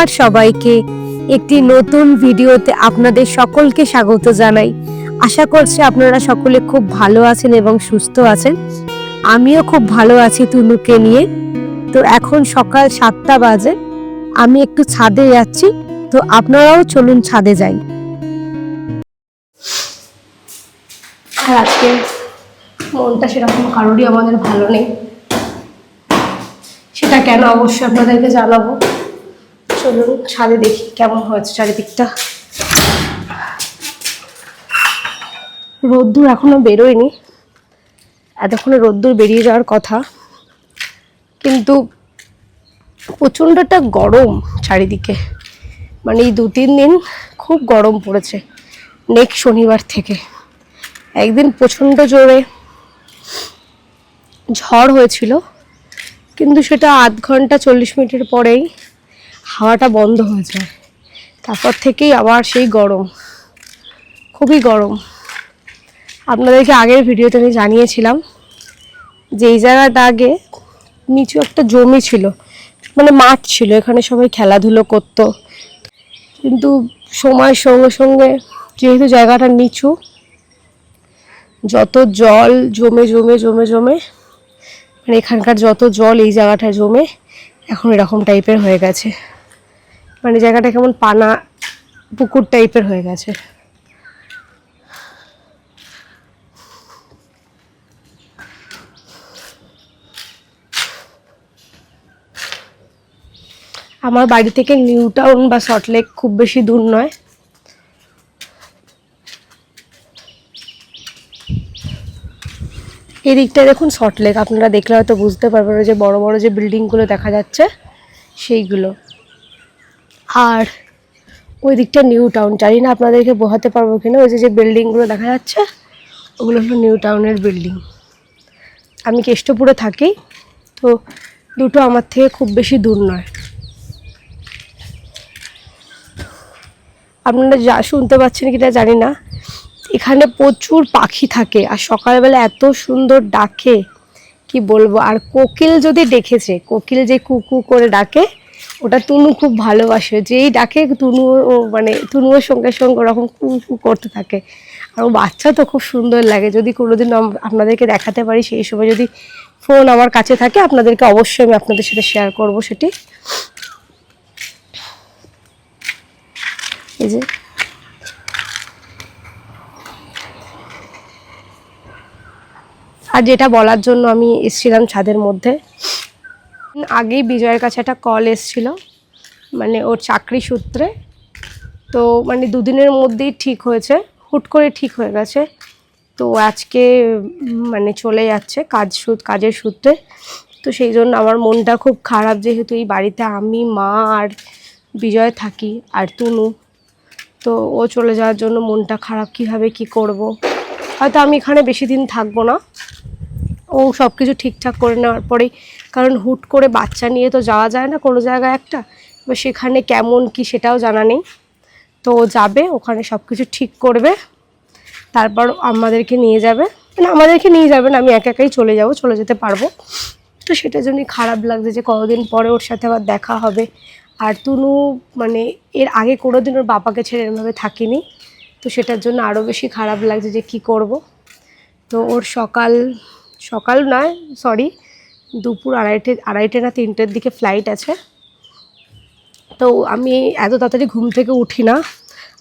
নমস্কার সবাইকে। একটি নতুন ভিডিওতে আপনাদের সকলকে স্বাগত জানাই। আশা করছি আপনারা সকলে খুব ভালো আছেন এবং সুস্থ আছেন। আমিও খুব ভালো আছি তুনুকে নিয়ে। তো এখন সকাল সাতটা বাজে। আমি একটু ছাদে যাচ্ছি। তো আপনারাও চলুন ছাদে যাই। আর আজকে মনটা সেরকম কারোরই আমাদের ভালো নেই। সেটা কেন অবশ্যই আপনাদেরকে জানাব। চলুন ছাদে দেখি কেমন হয়েছে চারিদিকটা। রোদ্দুর এখনও বেরোয়নি। এতক্ষণে রোদ্দুর বেরিয়ে যাওয়ার কথা। কিন্তু প্রচণ্ডটা গরম চারিদিকে। মানে এই দু তিন দিন খুব গরম পড়েছে নেক্সট শনিবার থেকে। একদিন প্রচণ্ড জোরে ঝড় হয়েছিল। কিন্তু সেটা আধ ঘণ্টা চল্লিশ মিনিটের পরেই হাওয়াটা বন্ধ হয়ে যায়। তারপর থেকেই আবার সেই গরম। খুবই গরম। আপনাদেরকে আগের ভিডিওতে আমি জানিয়েছিলাম যে এই জায়গাটা আগে নিচু একটা জমি ছিল। মানে মাঠ ছিল, এখানে সবাই খেলাধুলো করতো। কিন্তু সময়ের সঙ্গে সঙ্গে যেহেতু জায়গাটা নিচু, যত জল জমে জমে জমে জমে মানে এখানকার যত জল এই জায়গাটায় জমে, এখন এরকম টাইপের হয়ে গেছে। মানে জায়গাটা কেমন পানা, পুকুর টাইপের হয়ে গেছে। আমার বাড়ি থেকে নিউ টাউন বা সল্টলেক খুব বেশি দূর নয়। এই দিকটা দেখুন সল্টলেক আপনারা দেখলে হয়তো বুঝতে পারবেন যে বড় বড় যে বিল্ডিংগুলো দেখা যাচ্ছে, সেইগুলো। আর ওই দিকটা নিউ টাউন। জানি না আপনাদেরকে বোঝাতে পারব কিনা, ওই যে যে বিল্ডিংগুলো দেখা যাচ্ছে, ওগুলো হলো নিউ টাউনের বিল্ডিং। আমি কেষ্টপুরে থাকি, তো দুটো আমার থেকে খুব বেশি দূর নয়। আপনারা যা শুনতে পাচ্ছেন কিনা জানি না। এখানে প্রচুর পাখি থাকে, আর সকালবেলা এত সুন্দর ডাকে, কি বলব? আর কোকিল যদি ডেকেছে কোকিল যে কুকু করে ডাকে ওটা তুনু খুব ভালোবাসে। যেই ডাকে তুনু ও মানে তুনুর সঙ্গে সঙ্গে ওরকম কু করতে থাকে। আর ও বাচ্চা তো খুব সুন্দর লাগে। যদি কোনোদিন আপনাদেরকে দেখাতে পারি, সেই সময় যদি ফোন আমার কাছে থাকে, আপনাদেরকে অবশ্যই আমি আপনাদের সাথে শেয়ার করব সেটি। এই যে। আর যেটা বলার জন্য আমি এসেছিলাম ছাদের মধ্যে। আগেই বিজয়ের কাছে একটা কল এসেছিল মানে ওর চাকরি সূত্রে। তো মানে দুদিনের মধ্যেই ঠিক হয়েছে, হুট করে ঠিক হয়ে গেছে। তো আজকে মানে চলে যাচ্ছে কাজ কাজের সূত্রে। তো সেই জন্য আমার মনটা খুব খারাপ, যেহেতু এই বাড়িতে আমি, মা আর বিজয় থাকি, আর তুনু। তো ও চলে যাওয়ার জন্য মনটা খারাপ, কীভাবে কি করব। হয়তো আমি এখানে বেশি দিন থাকব না। ও সব কিছু ঠিকঠাক করে নেওয়ার পরেই, কারণ হুট করে বাচ্চা নিয়ে তো যাওয়া যায় না কোনো জায়গায় একটা, এবার সেখানে কেমন কি সেটাও জানা নেই। তো যাবে, ওখানে সব কিছু ঠিক করবে, তারপর আমাদেরকে নিয়ে যাবে। মানে আমাদেরকে নিয়ে যাবে না, আমি একা একাই চলে যাব, চলে যেতে পারব। তো সেটার জন্যই খারাপ লাগছে যে কতদিন পরে ওর সাথে আবার দেখা হবে। আর তুনু মানে এর আগে কোনো দিন ওর বাবাকে ছেড়ে এরমভাবে থাকিনি। তো সেটার জন্য আরও বেশি খারাপ লাগছে যে কি করব। তো ওর সকাল সকাল নয় সরি দুপুর আড়াইটে আড়াইটে না তিনটের দিকে ফ্লাইট আছে। তো আমি এত তাড়াতাড়ি ঘুম থেকে উঠি না।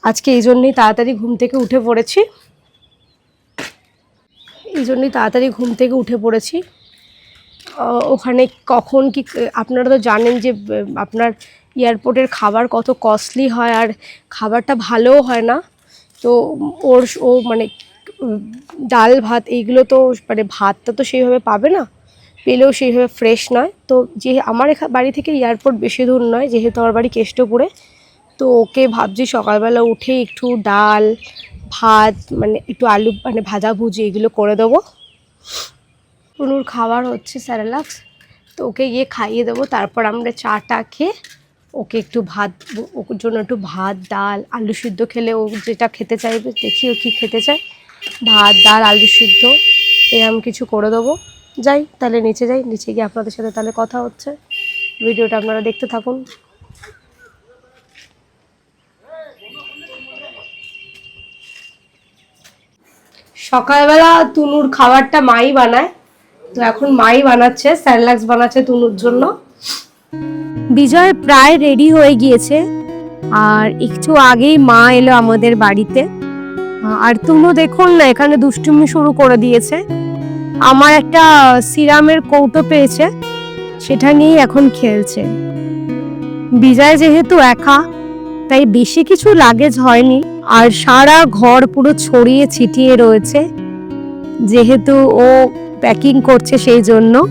আজকে এই জন্যই তাড়াতাড়ি ঘুম থেকে উঠে পড়েছি। এই জন্যই তাড়াতাড়ি ঘুম থেকে উঠে পড়েছি। ওখানে কখন কি, আপনারা তো জানেন যে আপনার এয়ারপোর্টের খাবার কত কস্টলি হয় আর খাবারটা ভালোও হয় না। তো ওর, ও মানে ডাল ভাত এইগুলো তো মানে ভাতটা তো সেইভাবে পাবে না, পেলেও সেইভাবে ফ্রেশ নয়। তো যে আমার এখা- বাড়ি থেকে এয়ারপোর্ট বেশি দূর নয়, যেহেতু আমার বাড়ি কেষ্টপুরে, তো ওকে ভাবছি সকালবেলা উঠে একটু ডাল, ভাত মানে একটু আলু মানে ভাজা ভুজি এগুলো করে দেবো। অনুর খাবার হচ্ছে স্যারেলাক্স, তো ওকে গিয়ে খাইয়ে দেবো, তারপর আমরা চাটা খেয়ে ওকে একটু ভাত ওর জন্য একটু ভাত, ডাল, আলু সিদ্ধ খেলে ও যেটা খেতে চাইবে, দেখি ও কী খেতে চায়। ভাত, ডাল, আলু সিদ্ধ, এরম কিছু করে দেবো। যাই, তাহলে নিচে যাই, নিচে গিয়ে আপনাদের সাথে তাহলে কথা হচ্ছে। ভিডিওটা আপনারা দেখতে থাকুন। সকালবেলা তুনুর খাবারটা মাই বানায়। তো এখন মাই বানাচ্ছে স্যারলাক্স বানাচ্ছে তুনুর জন্য। বিজয় প্রায় রেডি হয়ে গিয়েছে। আর একটু আগেই মা এলো আমাদের বাড়িতে। আর তুনু দেখুন না, এখানে দুষ্টুমি শুরু করে দিয়েছে। আমার একটা সিরামের কৌটো পেয়েছে, সেটা নিয়েই এখন খেলছে। বিজয় যেহেতু একা, তাই বেশি কিছু লাগেজ হয়নি, আর সারা ঘর পুরো ছড়িয়ে ছিটিয়ে রয়েছে। যেহেতু ও প্যাকিং করছে সেই জন্য।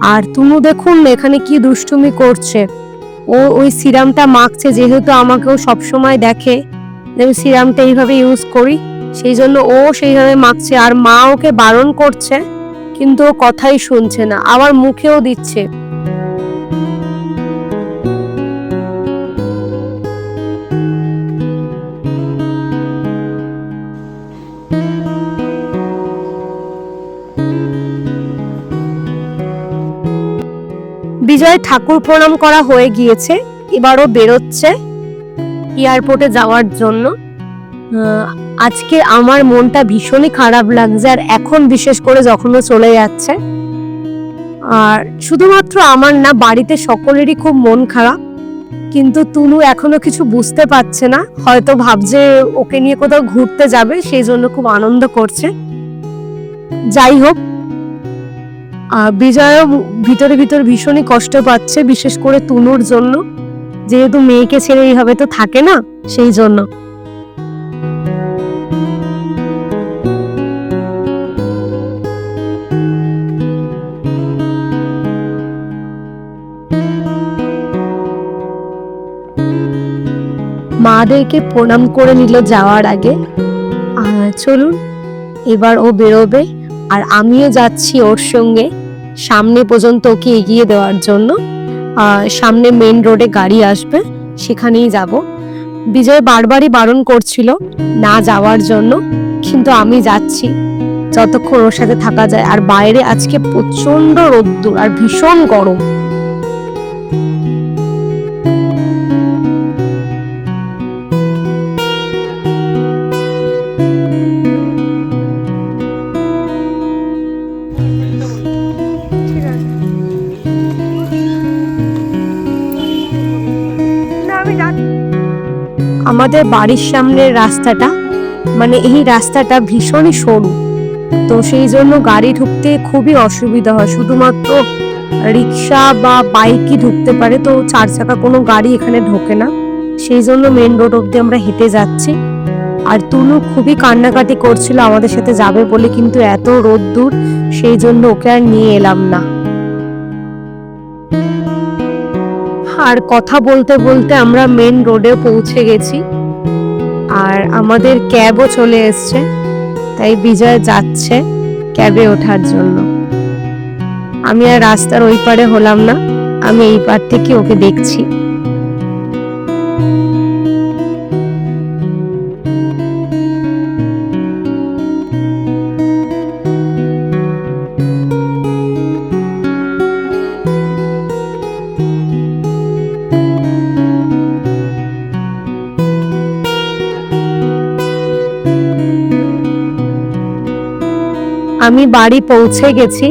আর তুনু দেখুন এখানে কি দুষ্টুমি করছে। ও ওই সিরামটা মাখছে, যেহেতু আমাকেও সবসময় দেখে। আমি সিরামটা এইভাবে ইউজ করি। সেই জন্য ও সেইভাবে মাখছে আর মা ওকে বারণ করছে, কিন্তু ও কথাই শুনছে না, আবার মুখেও দিচ্ছে। বিজয় ঠাকুর প্রণাম করা হয়ে গিয়েছে এবারও বেরোচ্ছে। এয়ারপোর্টে যাওয়ার জন্য আজকে আমার মনটা ভীষণই খারাপ লাগছে আর এখন বিশেষ করে যখন ও চলে যাচ্ছে। আর শুধুমাত্র আমার না বাড়িতে সকলেরই খুব মন খারাপ। কিন্তু তুনু এখনও কিছু বুঝতে পারছে না হয়তো ভাবছে ওকে নিয়ে কোথাও ঘুরতে যাবে সেই জন্য খুব আনন্দ করছে। যাই হোক আহ, বিজয়ও ভিতরে ভিতরে ভীষণই কষ্ট পাচ্ছে বিশেষ করে তুনুর জন্য। যেহেতু মেয়েকে ছেড়ে এইভাবে তো থাকে না, সেই জন্য। মাদেরকে প্রণাম করে নিল যাওয়ার আগে। চলুন, এবার ও বেরোবে, আর আমিও যাচ্ছি ওর সঙ্গে, সামনে পর্যন্ত ওকে এগিয়ে দেওয়ার জন্য। সামনে মেন রোডে গাড়ি আসবে, সেখানেই যাব। বিজয় বারবারই বারণ করছিল না যাওয়ার জন্য, কিন্তু আমি যাচ্ছি। যতক্ষণ ওর সাথে থাকা যায়, আর বাইরে আজকে প্রচণ্ড রোদ্দুর আর ভীষণ গরম। আমাদের বাড়ির সামনের রাস্তাটা মানে এই রাস্তাটা ভীষণই সরু। তো সেই জন্য গাড়ি ঢুকতে খুবই অসুবিধা হয়। শুধুমাত্র রিক্সা বা বাইকই ঢুকতে পারে, তো চার চাকা কোনো গাড়ি এখানে ঢোকে না। সেই জন্য মেন রোড অব্দি আমরা হেঁটে যাচ্ছি। আর তুনু খুবই কান্নাকাটি করছিল আমাদের সাথে যাবে বলে, কিন্তু এত রোদ্দুর, সেই জন্য ওকে আর নিয়ে এলাম না। আর কথা বলতে বলতে আমরা মেন রোডে পৌঁছে গেছি। আর আমাদের ক্যাবও চলে এসছে, তাই বিজয় যাচ্ছে ক্যাবে ওঠার জন্য। আমি আর রাস্তার ওই পারে হলাম না, আমি এই পার থেকে ওকে দেখছি। আমি বাড়ি পৌঁছে গেছি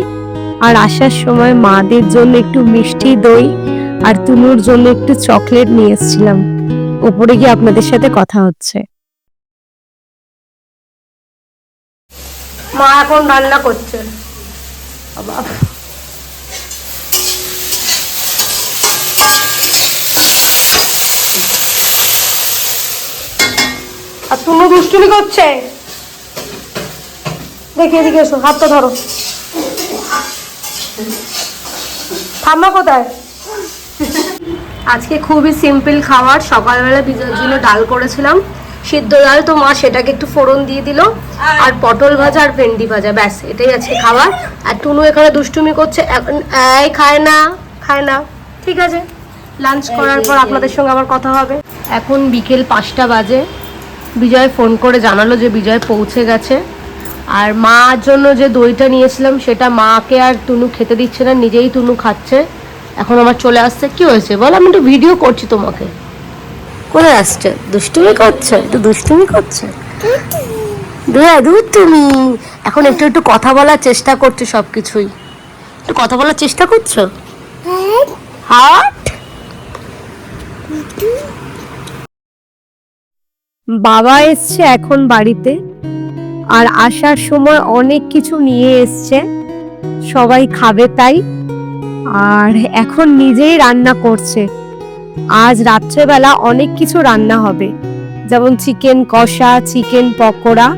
আর আসার সময় মাদের জন্য একটু মিষ্টি দই আর তুনুর জন্য একটু চকলেট নিয়ে এসেছিলাম। উপরে গিয়ে আপনাদের সাথে কথা হচ্ছে। মা এখন রান্না করছে। আর তুনু দুষ্টুমি করছে? দেখি, এদিকে এসো, হাতটা ধরো। ঠাম্মা কোথায়? আজকে খুবই সিম্পল খাবার, সকালবেলা বিজয়ের জন্য ডাল করেছিলাম। সিদ্ধ ডাল তো মা সেটাকে একটু ফোড়ন দিয়ে দিল। আর পটল ভাজা আর ভেন্ডি ভাজা, ব্যাস, এটাই আজকে খাবার। আর টুনু এখানে দুষ্টুমি করছে, এখন, এই, খায় না খায় না। ঠিক আছে লাঞ্চ করার পর আপনাদের সঙ্গে আবার কথা হবে। এখন বিকেল পাঁচটা বাজে। বিজয় ফোন করে জানালো যে বিজয় পৌঁছে গেছে। আর মার জন্য যে দইটা নিয়েছিলাম সেটা মাকে আর তুনু খেতে দিচ্ছে না নিজেই তুনু খাচ্ছে। এখন আমার চলে আসছে। কি হয়েছে? বল আমি একটু ভিডিও করছি তোমাকে। কোথায় আসছে? দুষ্টুমি করছে? একটু দুষ্টুমি করছে? তুমি এখন একটু একটু কথা বলার চেষ্টা করছ সব কিছুই একটু কথা বলার চেষ্টা করছ? হাট বাবা এসছে এখন বাড়িতে। আর আসার সময় অনেক কিছু নিয়ে এসছে। সবাই খাবে তাই। আর এখন নিজেই রান্না করছে। আজ রাত্রেবেলা অনেক কিছু রান্না হবে। যেমন চিকেন কষা, চিকেন পকোড়া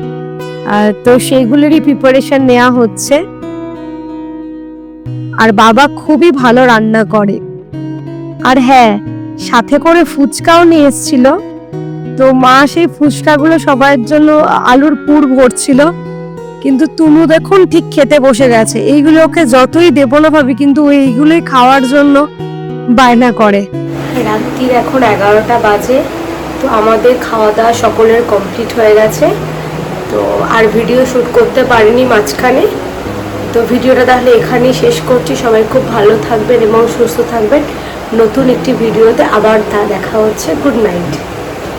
তো সেগুলোরই প্রিপারেশন নেওয়া হচ্ছে। আর বাবা খুবই ভালো রান্না করে। আর হ্যাঁ সাথে করে ফুচকাও নিয়ে এসেছিল। তো মা সেই ফুচকাগুলো সবার জন্য আলুর পুর ভরছিল কিন্তু তুনু দেখুন ঠিক খেতে বসে গেছে। এইগুলো ওকে যতই দেবো না ভাবি, কিন্তু এইগুলোই খাওয়ার জন্য বায়না করে। রাত্রির এখন এগারোটা বাজে, তো আমাদের খাওয়া দাওয়া সকলের কমপ্লিট হয়ে গেছে। তো আর ভিডিও শ্যুট করতে পারিনি মাঝখানে। তো ভিডিওটা তাহলে এখানেই শেষ করছি। সবাই খুব ভালো থাকবেন এবং সুস্থ থাকবেন। নতুন একটি ভিডিওতে আবার তা দেখা হচ্ছে। Good night.